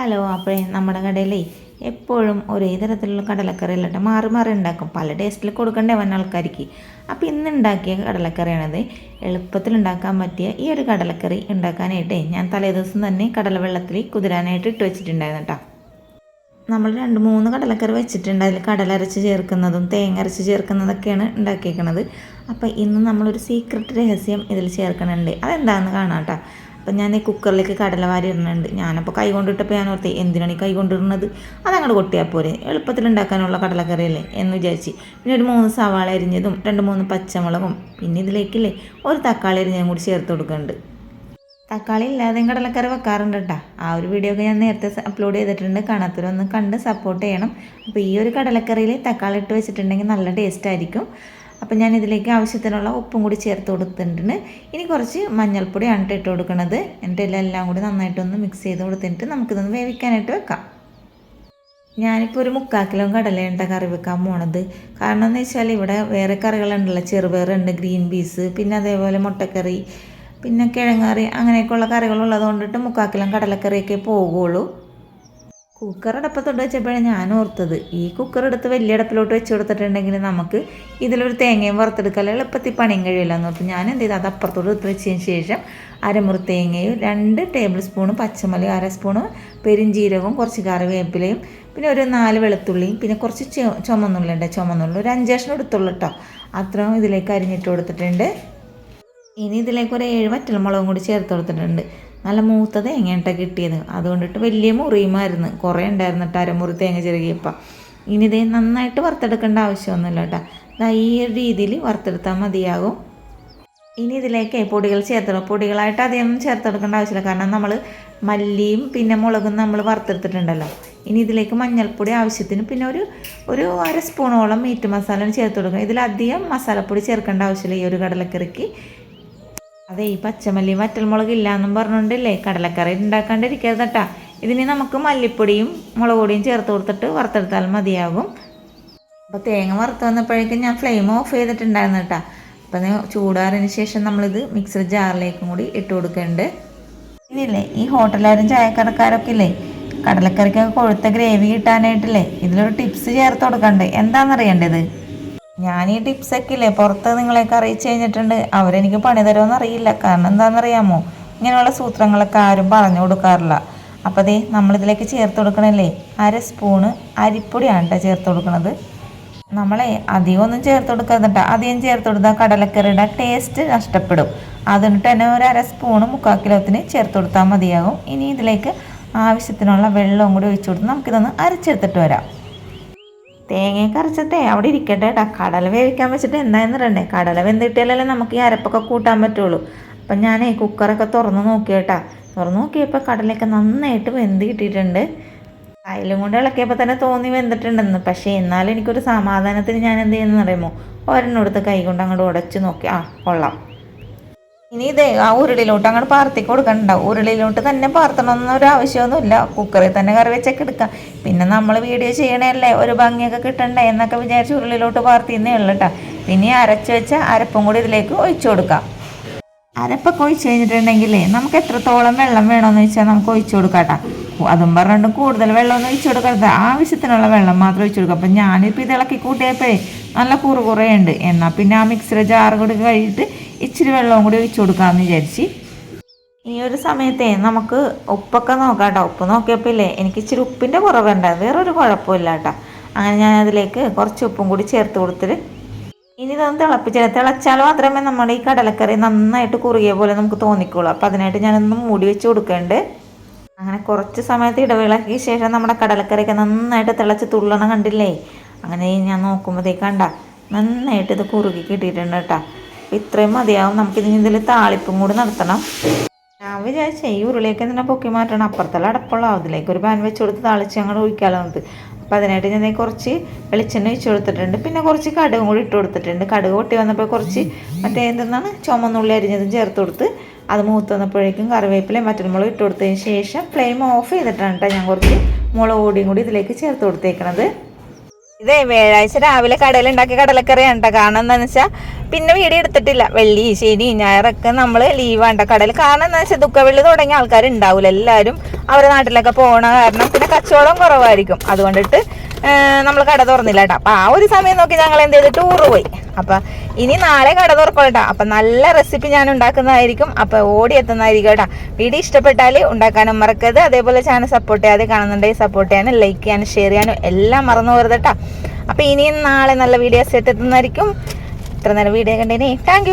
Hello അപ്പോഴേ നമ്മുടെ കടയിലേ എപ്പോഴും ഒരേ തരത്തിലുള്ള കടലക്കറി അല്ലാണ്ട് മാറി മാറി ഉണ്ടാക്കും. പല ടേസ്റ്റിൽ കൊടുക്കണ്ടേ വന്ന ആൾക്കാർക്ക്. അപ്പോൾ ഇന്ന് ഉണ്ടാക്കിയ കടലക്കറിയാണത്. എളുപ്പത്തിൽ ഉണ്ടാക്കാൻ പറ്റിയ ഈ ഒരു കടലക്കറി ഉണ്ടാക്കാനായിട്ടേ ഞാൻ തലേദിവസം തന്നെ കടല വെള്ളത്തിൽ കുതിരാനായിട്ട് ഇട്ട് വെച്ചിട്ടുണ്ടായിരുന്നു കേട്ടോ നമ്മൾ രണ്ട് മൂന്ന് കടലക്കറി വെച്ചിട്ടുണ്ട്. അതിൽ കടലരച്ച് ചേർക്കുന്നതും തേങ്ങ അരച്ച് ചേർക്കുന്നതൊക്കെയാണ് ഉണ്ടാക്കിയേക്കണത്. അപ്പോൾ ഇന്ന് നമ്മളൊരു സീക്രട്ട് രഹസ്യം ഇതിൽ ചേർക്കണുണ്ട്. അതെന്താണെന്ന് കാണാം കേട്ടോ അപ്പം ഞാൻ കുക്കറിലേക്ക് കടല വാരി ഇടുന്നുണ്ട്. ഞാനപ്പോൾ കൈ കൊണ്ടിട്ടപ്പോൾ ഞാൻ ഓർത്തി എന്തിനാണ് ഈ കൈ കൊണ്ടിടുന്നത്? അതങ്ങോട്ട് കൊട്ടിയാൽ പോരെ. എളുപ്പത്തിൽ ഉണ്ടാക്കാനുള്ള കടലക്കറിയല്ലേ എന്ന് വിചാരിച്ച്. പിന്നെ ഒരു മൂന്ന് സവാള അരിഞ്ഞതും രണ്ട് മൂന്ന് പച്ചമുളകും പിന്നെ ഇതിലേക്കില്ലേ ഒരു തക്കാളി അരിഞ്ഞതും കൂടി ചേർത്ത് കൊടുക്കുന്നുണ്ട്. തക്കാളി ഇല്ലാതെയും കടലക്കറി വെക്കാറുണ്ട് കേട്ടോ. ആ ഒരു വീഡിയോ ഒക്കെ ഞാൻ നേരത്തെ അപ്ലോഡ് ചെയ്തിട്ടുണ്ട്. കാണാത്തവരൊന്ന് കണ്ട് സപ്പോർട്ട് ചെയ്യണം. അപ്പോൾ ഈ ഒരു കടലക്കറിയിൽ തക്കാളി ഇട്ട് വെച്ചിട്ടുണ്ടെങ്കിൽ നല്ല ടേസ്റ്റ് ആയിരിക്കും. അപ്പോൾ ഞാൻ ഇതിലേക്ക് ആവശ്യത്തിനുള്ള ഉപ്പും കൂടി ചേർത്ത് കൊടുത്തിട്ടുണ്ട്. ഇനി കുറച്ച് മഞ്ഞൾപ്പൊടിയാണ് ട്ടോ ഇട്ട് കൊടുക്കുന്നത് എന്നിട്ട് എല്ലാം കൂടി നന്നായിട്ടൊന്ന് മിക്സ് ചെയ്ത് കൊടുത്തിട്ട് നമുക്കിതൊന്ന് വേവിക്കാനായിട്ട് വെക്കാം. ഞാനിപ്പോൾ ഒരു മുക്കാൽ കിലോ കടലയുണ്ട കറി വെക്കാൻ പോണത്. കാരണം എന്ന് വെച്ചാൽ ഇവിടെ വേറെ കറികളുണ്ടല്ലോ. ചെറുപയറുണ്ട് ഗ്രീൻ പീസ് പിന്നെ അതേപോലെ മുട്ടക്കറി പിന്നെ കിഴങ്ങറി അങ്ങനെയൊക്കെയുള്ള കറികളുള്ളത് കൊണ്ടിട്ട് മുക്കാൽ കിലോ കടലക്കറിയൊക്കെ പോകുള്ളൂ കുക്കർ അടപ്പത്തോട്ട് വെച്ചപ്പോഴാണ് ഞാൻ ഓർത്തത്. ഈ കുക്കർ എടുത്ത് വലിയ അടപ്പിലോട്ട് വെച്ച് കൊടുത്തിട്ടുണ്ടെങ്കിൽ നമുക്ക് ഇതിലൊരു തേങ്ങയും വറുത്തെടുക്കാൻ എളുപ്പത്തിൽ പണിയും കഴിയില്ല എന്ന് ഓർത്ത് ഞാൻ എന്ത് ചെയ്തു? അത് അപ്പുറത്തോട്ട് എടുത്ത് വെച്ചതിന് ശേഷം അരമുറി തേങ്ങയും രണ്ട് ടേബിൾ സ്പൂണ് പച്ചമുളക് അര സ്പൂണ് പെരിഞ്ചീരകവും കുറച്ച് കറിവേപ്പിലയും പിന്നെ ഒരു നാല് വെളുത്തുള്ളിയും പിന്നെ കുറച്ച് ചുമന്നുള്ളി ഉണ്ട് ചുമന്നുള്ളി. ഒരു അഞ്ചേഷണം എടുത്തുള്ളൂ കേട്ടോ അത്രയും ഇതിലേക്ക് അരിഞ്ഞിട്ട് കൊടുത്തിട്ടുണ്ട്. ഇനി ഇതിലേക്ക് ഒരു ഏഴ് വറ്റൽമുളകും കൂടി ചേർത്ത് കൊടുത്തിട്ടുണ്ട്. നല്ല മൂത്ത തേങ്ങയിട്ട കിട്ടിയത്? അതുകൊണ്ടിട്ട് വലിയ മുറിയുമായിരുന്നു. കുറേ ഉണ്ടായിരുന്നു കേട്ടോ അരമുറി തേങ്ങ ചെറുകിയപ്പം. ഇനി ഇതേ നന്നായിട്ട് വറുത്തെടുക്കേണ്ട ആവശ്യമൊന്നുമില്ല കേട്ടോ. ദാ ഈ ഒരു രീതിയിൽ വറുത്തെടുത്താൽ മതിയാകും. ഇനി ഇതിലേക്ക് പൊടികൾ ചേർത്തിടും പൊടികളായിട്ട് അധികം ചേർത്തെടുക്കേണ്ട ആവശ്യമില്ല. കാരണം നമ്മൾ മല്ലിയും പിന്നെ മുളകും നമ്മൾ വറുത്തെടുത്തിട്ടുണ്ടല്ലോ. ഇനി ഇതിലേക്ക് മഞ്ഞൾപ്പൊടി ആവശ്യത്തിന് പിന്നെ ഒരു ഒരു അര സ്പൂണോളം മീറ്റ് മസാല ചേർത്ത് കൊടുക്കണം ഇതിലധികം മസാലപ്പൊടി ചേർക്കേണ്ട ആവശ്യമില്ല ഈ ഒരു കടലക്കറിക്ക്. അതെ ഈ പച്ചമല്ലി വറ്റൽമുളക് ഇല്ലാന്നും പറഞ്ഞുകൊണ്ടല്ലേ കടലക്കറി ഉണ്ടാക്കാണ്ടിരിക്കരുത് കേട്ടാ ഇതിന് നമുക്ക് മല്ലിപ്പൊടിയും മുളക് പൊടിയും ചേർത്ത് കൊടുത്തിട്ട് വറുത്തെടുത്താൽ മതിയാകും. അപ്പോൾ തേങ്ങ വറുത്ത് വന്നപ്പോഴേക്കും ഞാൻ ഫ്ലെയിം ഓഫ് ചെയ്തിട്ടുണ്ടായിരുന്നു കേട്ടോ അപ്പം ചൂടാറിന് ശേഷം നമ്മളിത് മിക്സർ ജാറിലേക്കും കൂടി ഇട്ട് കൊടുക്കുന്നുണ്ട് ഇതില്ലേ ഈ ഹോട്ടലുകാരും ചായക്കടക്കാരൊക്കെ ഇല്ലേ കടലക്കറിക്കൊക്കെ കൊഴുത്ത ഗ്രേവി കിട്ടാനായിട്ടില്ലേ ഇതിലൊരു ടിപ്സ് ചേർത്ത് കൊടുക്കണ്ടേ? എന്താണെന്നറിയേണ്ടത് ഞാൻ ഈ ടിപ്സൊക്കെ ഇല്ലേ പുറത്ത് നിങ്ങളെയൊക്കെ അറിയിച്ചു കഴിഞ്ഞിട്ടുണ്ട്. അവരെനിക്ക് പണി തരുമെന്ന് അറിയില്ല. കാരണം എന്താണെന്നറിയാമോ? ഇങ്ങനെയുള്ള സൂത്രങ്ങളൊക്കെ ആരും പറഞ്ഞു കൊടുക്കാറില്ല. അപ്പോൾ അതേ നമ്മളിതിലേക്ക് ചേർത്ത് കൊടുക്കണല്ലേ? അര സ്പൂണ് അരിപ്പൊടിയാണ് കേട്ടോ ചേർത്ത് കൊടുക്കണത്. നമ്മളെ അധികം ഒന്നും ചേർത്ത് കൊടുക്കരുത് കേട്ടോ അധികം ചേർത്ത് കൊടുത്താൽ കടലക്കറിയുടെ ടേസ്റ്റ് നഷ്ടപ്പെടും. അതുകൊണ്ട് തന്നെ ഒരു അര സ്പൂണ് മുക്കാൽ കിലോത്തിന് ചേർത്ത് കൊടുത്താൽ മതിയാകും. ഇനി ഇതിലേക്ക് ആവശ്യത്തിനുള്ള വെള്ളവും കൂടി ഒഴിച്ചു കൊടുത്ത് നമുക്കിതൊന്ന് അരച്ചെടുത്തിട്ട് വരാം. തേങ്ങയൊക്കെ അരച്ചിട്ടേ അവിടെ ഇരിക്കട്ടെ കേട്ടോ കടല വേവിക്കാൻ വെച്ചിട്ട് എന്തായെന്ന് പറയണ്ടേ കടല വെന്തിട്ടാലല്ലേ നമുക്ക് ഈ അരപ്പൊക്കെ കൂട്ടാൻ പറ്റുള്ളൂ. അപ്പം ഞാനേ കുക്കറൊക്കെ തുറന്ന് നോക്കി കേട്ടാ തുറന്ന് നോക്കിയപ്പോൾ കടലയൊക്കെ നന്നായിട്ട് വെന്ത് കിട്ടിയിട്ടുണ്ട്. അതിലും കൊണ്ട് ഇളക്കിയപ്പോൾ തന്നെ തോന്നി വെന്തിട്ടുണ്ടെന്ന്. പക്ഷേ എന്നാലും എനിക്കൊരു സമാധാനത്തിന് ഞാൻ എന്ത് ചെയ്യുന്നതെന്ന് അറിയുമോ? ഒരെണ്ണെടുത്ത് കൈ കൊണ്ട് അങ്ങോട്ട് ഉടച്ച് നോക്കി. ആ കൊള്ളാം. ഇനി ഇതേ ആ ഉരുളിയിലോട്ട് അങ്ങോട്ട് പാർത്തി കൊടുക്കണ്ട. ഉരുളിയിലോട്ട് തന്നെ പാർത്തണമെന്നൊരു ആവശ്യമൊന്നുമില്ല. കുക്കറിൽ തന്നെ കറി വെച്ചൊക്കെ എടുക്കാം. പിന്നെ നമ്മൾ വീഡിയോ ചെയ്യണല്ലേ ഒരു ഭംഗിയൊക്കെ കിട്ടണ്ടേ എന്നൊക്കെ വിചാരിച്ച് ഉരുളിയിലോട്ട് പാർത്തിന്നേ ഉള്ളു കേട്ടോ പിന്നെ അരച്ച് വെച്ച അരപ്പും കൂടി ഇതിലേക്ക് ഒഴിച്ചു കൊടുക്കാം. അരപ്പൊക്കെ ഒഴിച്ചു കഴിഞ്ഞിട്ടുണ്ടെങ്കിൽ നമുക്ക് എത്രത്തോളം വെള്ളം വേണമെന്ന് വെച്ചാൽ നമുക്ക് ഒഴിച്ചു കൊടുക്കാം കേട്ടോ അതും പറഞ്ഞുകൊണ്ട് കൂടുതൽ വെള്ളമൊന്നും ഒഴിച്ചു കൊടുക്കരുത് ആവശ്യത്തിനുള്ള വെള്ളം മാത്രം ഒഴിച്ചു കൊടുക്കുക അപ്പം ഞാനിപ്പോൾ ഇത് ഇളക്കി കൂട്ടിയപ്പോഴേ നല്ല കുറുകുറയുണ്ട്. എന്നാൽ പിന്നെ ആ മിക്സിയുടെ ജാർ കൂടി കഴിയിട്ട് ഇച്ചിരി വെള്ളവും കൂടി ഒഴിച്ചു കൊടുക്കാമെന്ന് വിചാരിച്ച്. ഈ ഒരു സമയത്തെ നമുക്ക് ഉപ്പൊക്കെ നോക്കാം കേട്ടോ ഉപ്പ് നോക്കിയപ്പോൾ ഇല്ലേ എനിക്ക് ഇച്ചിരി ഉപ്പിന്റെ കുറവുണ്ടായിരുന്നു വേറൊരു കുഴപ്പമില്ല കേട്ടോ അങ്ങനെ ഞാൻ അതിലേക്ക് കുറച്ച് ഉപ്പും കൂടി ചേർത്ത് കൊടുത്തിട്ട് ഇനി ഇതൊന്ന് തിളപ്പിച്ച് തിളച്ചാൽ മാത്രമേ നമ്മുടെ ഈ കടലക്കറി നന്നായിട്ട് കുറുകിയ പോലെ നമുക്ക് തോന്നിക്കുള്ളൂ. അപ്പോൾ അതിനായിട്ട് ഞാനൊന്ന് മൂടി വെച്ച് കൊടുക്കുന്നുണ്ട് അങ്ങനെ കുറച്ച് സമയത്ത് ഇടവേളയ്ക്ക് ശേഷം നമ്മുടെ കടലക്കറിയൊക്കെ നന്നായിട്ട് തിളച്ച് തുള്ളണം കണ്ടില്ലേ? അങ്ങനെ ഞാൻ നോക്കുമ്പോഴത്തേക്കണ്ട കണ്ട നന്നായിട്ട് ഇത് കുറുകി കിട്ടിയിട്ടുണ്ട് കേട്ടോ. ഇത്രയും മതിയാവും. നമുക്കിതിന് ഇതിൽ താളിപ്പും കൂടി നടത്തണം. ഞാൻ വിചാരിച്ചേ ഈ ഉരുളിയൊക്കെ എന്തിനാ പൊക്കി മാറ്റണം? അപ്പുറത്തുള്ള അടപ്പുള്ള അതിലേക്ക് ഒരു പാൻ വെച്ച് കൊടുത്ത് താളിച്ച് അങ്ങോട്ട് ഒഴിക്കാലോ നമുക്ക്. അപ്പം അതിനായിട്ട് ഞാൻ കുറച്ച് വെളിച്ചെണ്ണ ഒഴിച്ച് കൊടുത്തിട്ടുണ്ട്. പിന്നെ കുറച്ച് കടുകും കൂടി ഇട്ട് കൊടുത്തിട്ടുണ്ട്. കടുക് പൊട്ടി വന്നപ്പോൾ കുറച്ച് മറ്റേ എന്തെന്നാണ്? ചുമന്നുള്ളി അരിഞ്ഞതും ചേർത്ത് കൊടുത്ത് അത് മൂത്ത് വന്നപ്പോഴേക്കും കറിവേപ്പിലയും മറ്റൊരു ഇട്ട് കൊടുത്തതിന് ശേഷം ഫ്ലെയിം ഓഫ് ചെയ്തിട്ടാണ് കേട്ടോ ഞാൻ കുറച്ച് മുളക് പൊടിയും കൂടി ഇതിലേക്ക് ചേർത്ത് കൊടുത്തേക്കണത്. ഇതേ വ്യാഴാഴ്ച രാവിലെ കടയിൽ ഉണ്ടാക്കിയ കടലക്കറിയാണ് കേട്ടോ കാരണം എന്താണെന്ന് വെച്ചാൽ പിന്നെ വീട് എടുത്തിട്ടില്ല. വെള്ളി ശനി ഞായറൊക്കെ നമ്മൾ ലീവാണ്ട കടയിൽ കാരണം എന്താ വെച്ചാൽ ദുഃഖവെള്ളി തുടങ്ങിയ ആൾക്കാർ ഉണ്ടാവില്ല എല്ലാവരും അവരുടെ നാട്ടിലൊക്കെ പോകണ കാരണം പിന്നെ കച്ചവടം കുറവായിരിക്കും. അതുകൊണ്ടിട്ട് നമ്മൾ കട തുറന്നില്ല കേട്ടോ. അപ്പം ആ ഒരു സമയം നോക്കി ഞങ്ങൾ എന്ത് ചെയ്ത്? ടൂറ് പോയി. അപ്പം ഇനി നാളെ കട തുറക്കോട്ടോ അപ്പം നല്ല റെസിപ്പി ഞാൻ ഉണ്ടാക്കുന്നതായിരിക്കും. അപ്പം ഓടി എത്തുന്നതായിരിക്കും കേട്ടോ. വീഡിയോ ഇഷ്ടപ്പെട്ടാൽ ഉണ്ടാക്കാനും മറക്കരുത്. അതേപോലെ ചാനൽ സപ്പോർട്ട് ചെയ്യാതെ കാണുന്നുണ്ടെങ്കിൽ സപ്പോർട്ട് ചെയ്യാനും ലൈക്ക് ചെയ്യാനും ഷെയർ ചെയ്യാനും എല്ലാം മറന്നു പോകരുത് കേട്ടോ. അപ്പം ഇനിയും നാളെ നല്ല വീഡിയോസ് എത്തുന്നതായിരിക്കും. ഇത്ര നേരം വീഡിയോ കണ്ടേനെ താങ്ക്